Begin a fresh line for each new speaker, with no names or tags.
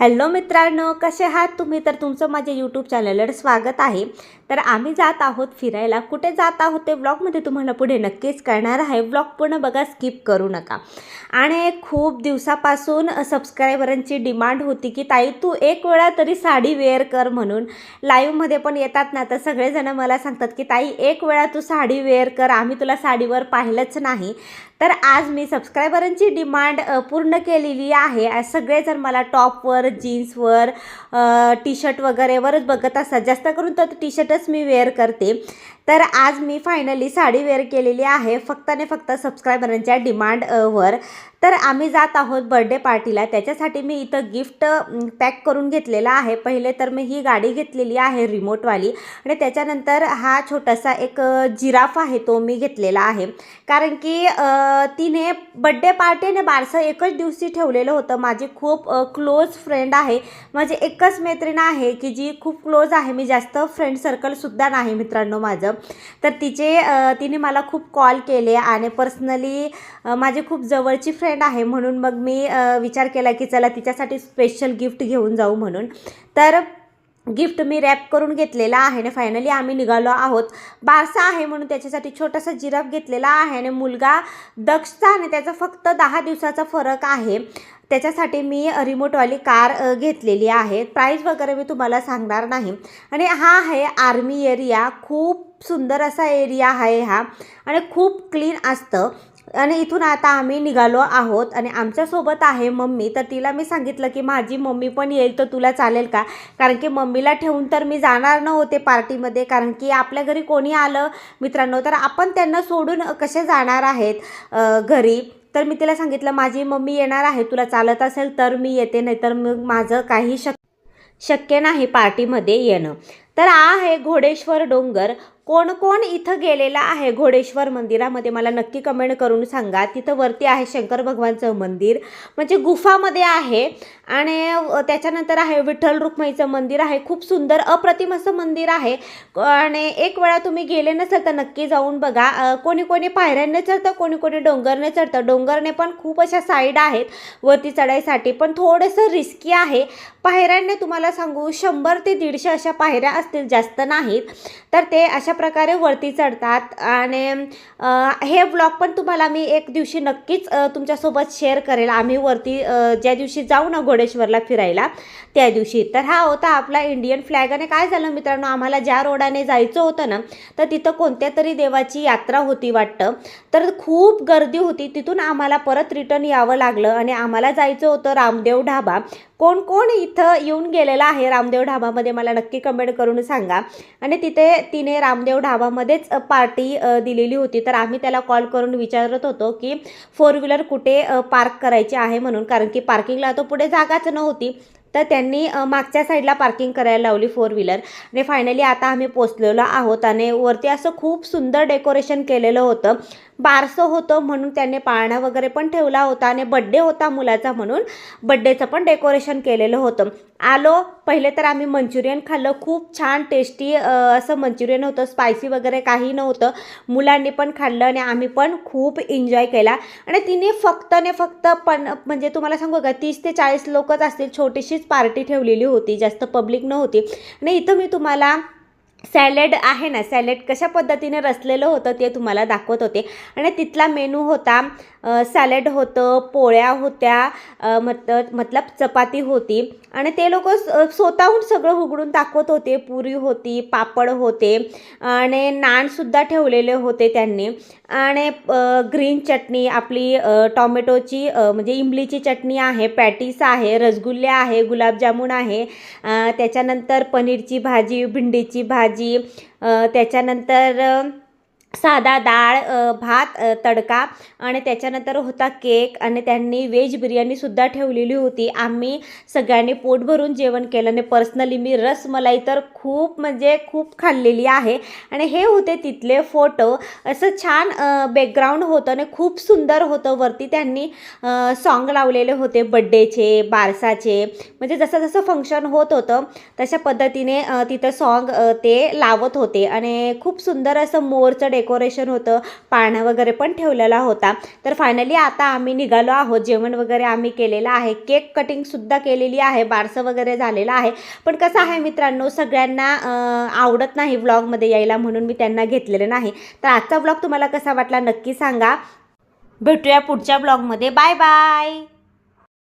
Hello मित्रांनो कसे आहात तुम्ही? तर तुमचं माझ्या यूट्यूब चॅनलवर स्वागत आहे. तर आम्ही जात आहोत फिरायला. कुठे जात आहोत ते ब्लॉगमध्ये तुम्हाला पुढे नक्कीच कळणार आहे. ब्लॉग पूर्ण बघा स्किप करू नका. आणि खूप दिवसापासून सबस्क्रायबरांची डिमांड होती की ताई तू एक वेळा तरी साडी वेअर कर म्हणून. लाईव्हमध्ये पण येतात ना तर सगळेजण मला सांगतात की ताई एक वेळा तू साडी वेअर कर. आम्ही तुला साडीवर पाहिलंच नाही. तर आज मी सबस्क्रायबरांची डिमांड पूर्ण केलेली आहे. सगळे सगळेजण मला टॉपवर जीन्सवर टी शर्ट वगैरेवरच बघत असतात. जास्त करून तर टी शर्टच मी वेअर करते. तर आज मी फायनली साडी वेअर केलेली आहे. फक्त आणि फक्त सबस्क्रायबरांच्या डिमांड वर. तर आम्ही जात आहोत बर्थडे पार्टीला त्याच्यासाठी मी इथं गिफ्ट पॅक करून घेतलेला आहे. पहिले तर मी ही गाडी घेतलेली आहे रिमोटवाली आणि त्याच्यानंतर हा छोटासा एक जिराफ आहे तो मी घेतलेला आहे. कारण की तिने बड्डे पार्टी आणि बारसं एकच दिवशी ठेवलेलं होतं. माझी खूप क्लोज फ्रेंड आहे. माझी एकच मैत्रीण आहे की जी खूप क्लोज आहे. मी जास्त फ्रेंड सर्कलसुद्धा नाही मित्रांनो माझं. तर तिचे तिने मला खूप कॉल केले आणि पर्सनली माझी खूप जवळची फ्रेंड आहे म्हणून मग मी विचार केला की चला तिच्यासाठी स्पेशल गिफ्ट घेऊन जाऊ म्हणून. तर गिफ्ट मी रॅप करून घेतलेला आहे आणि फायनली आम्ही निघालो आहोत. बारसा आहे म्हणून त्याच्यासाठी छोटासा जिराफ घेतलेला आहे आणि मुलगा दक्षचा आणि त्याचा फक्त दहा दिवसाचा फरक आहे. त्याच्यासाठी मी रिमोटवाली कार घेतलेली आहे. प्राईस वगैरे मी तुम्हाला सांगणार नाही. आणि हा आहे आर्मी एरिया. खूप सुंदर असा एरिया आहे हा. आणि खूप क्लीन असतं. आणि इथून आता आम्ही निघालो आहोत आणि आमच्यासोबत आहे मम्मी. तर तिला मी सांगितलं की माझी मम्मी पण येईल तर तुला चालेल का? कारण की मम्मीला ठेवून तर मी जाणार नव्हते पार्टीमध्ये कारण की आपल्या घरी कोणी आलं? मित्रांनो तर आपण त्यांना सोडून कसे जाणार आहेत घरी? तर मी तिला सांगितलं माझी मम्मी येणार आहे तुला चालत असेल तर मी येते नाही तर मग माझं काही शक शक्य नाही पार्टीमध्ये येणं. तर आहे घोडेश्वर डोंगर. कोण कोण इथं गेलेला आहे घोडेश्वर मंदिरामध्ये? मला नक्की कमेंट करून सांगा. तिथं वरती आहे शंकर भगवानचं मंदिर. म्हणजे गुफामध्ये आहे आणि त्याच्यानंतर आहे विठ्ठल रुक्माईचं मंदिर आहे. खूप सुंदर अप्रतिम असं मंदिर आहे. आणि एक वेळा तुम्ही गेले नसेल तर नक्की जाऊन बघा. कोणी कोणी पायऱ्यांनी चढतं कोणी कोणी डोंगरने चढतं. डोंगरने पण खूप अशा साईड आहेत वरती चढायसाठी. पण थोडंसं रिस्की आहे. पायऱ्यांनी तुम्हाला सांगू शंभर ते दीडशे अशा पायऱ्या असतील जास्त नाहीत. तर ते अशा प्रकारे वरती चढतात. आणि हे ब्लॉग पण तुम्हाला मी एक दिवशी नक्कीच तुमच्यासोबत शेअर करेल. आम्ही वरती ज्या दिवशी जाऊ ना घोडेश्वरला फिरायला त्या दिवशी. तर हा होता आपला इंडियन फ्लॅग आणि काय झालं मित्रांनो आम्हाला ज्या रोडाने जायचं होतं ना तर तिथं कोणत्या तरी देवाची यात्रा होती वाटतं. तर खूप गर्दी होती. तिथून आम्हाला परत रिटर्न यावं लागलं. आणि आम्हाला जायचं होतं रामदेव ढाबा. कोण कोण इथं येऊन गेलेला आहे रामदेव ढाबामध्ये? मला नक्की कमेंट करून सांगा. आणि तिथे तिने रामदेव ढाबामध्येच पार्टी दिलेली होती. तर आम्ही त्याला कॉल करून विचारत होतो की फोर व्हीलर कुठे पार्क करायची आहे म्हणून? कारण की पार्किंगला तो पुढे जागाच नव्हती. तर त्यांनी मागच्या साईडला पार्किंग करायला लावली फोर व्हीलर आणि फायनली आता आम्ही पोचलेलो आहोत. आणि वरती असं खूप सुंदर डेकोरेशन केलेलं होतं. बारसं होतं म्हणून त्याने पाळणा वगैरे पण ठेवला होता आणि बड्डे होता मुलाचा म्हणून बड्डेचं पण डेकोरेशन केलेलं होतं. आलो पहिले तर आम्ही मंचुरियन खाल्लं खूप छान टेस्टी असं मंचुरियन होतं स्पायसी वगैरे काही नव्हतं. मुलांनी पण खाल्लं आणि आम्ही पण खूप एन्जॉय केला. आणि तिने फक्त ने फक्त पण म्हणजे तुम्हाला सांगू का तीस ते चाळीस लोकच असतील छोटीशीच पार्टी ठेवलेली होती जास्त पब्लिक नव्हती. आणि इथं मी तुम्हाला सॅलेड आहे ना सॅलेड कशा पद्धतीने रचलेलं होतं ते तुम्हाला दाखवत होते. आणि तिथला मेनू होता सॅलेड होतं पोळ्या होत्या मत मतलब चपाती होती. आणि ते लोक स्वतःहून सगळं उघडून दाखवत होते पुरी होती पापड होते आणि नानसुद्धा ठेवलेले होते त्यांनी. आणि ग्रीन चटणी आपली टॉमॅटोची म्हणजे इमलीची चटणी आहे पॅटीस आहे रसगुल्ले आहे गुलाबजामुन आहे त्याच्यानंतर पनीरची भाजी भेंडीची भाजी भाजी त्याच्यानंतर साधा डाळ भात तडका आणि त्याच्यानंतर होता केक आणि त्यांनी व्हेज बिर्याणीसुद्धा ठेवलेली होती. आम्ही सगळ्यांनी पोट भरून जेवण केलं आणि पर्सनली मी रसमलाई तर खूप म्हणजे खूप खाल्लेली आहे. आणि हे होते तिथले फोटो. असं छान बॅकग्राऊंड होतं आणि खूप सुंदर होतं. वरती त्यांनी सॉन्ग लावलेले होते बड्डेचे बारसाचे. म्हणजे जसं जसं फंक्शन होत होतं तशा पद्धतीने तिथं सॉन्ग ते लावत होते. आणि खूप सुंदर असं मोरचं डेकोरेशन होतं पाळणं वगैरे पण ठेवलेला होता. तर फायनली आता आम्ही निघालो आहोत. जेवण वगैरे आम्ही केलेलं आहे. केक कटिंगसुद्धा केलेली आहे. बारसं वगैरे झालेलं आहे. पण कसं आहे मित्रांनो सगळ्यांना आवडत नाही व्लॉगमध्ये यायला म्हणून मी त्यांना घेतलेलं नाही. तर आजचा व्लॉग तुम्हाला कसा वाटला नक्की सांगा. भेटूया पुढच्या ब्लॉगमध्ये बाय बाय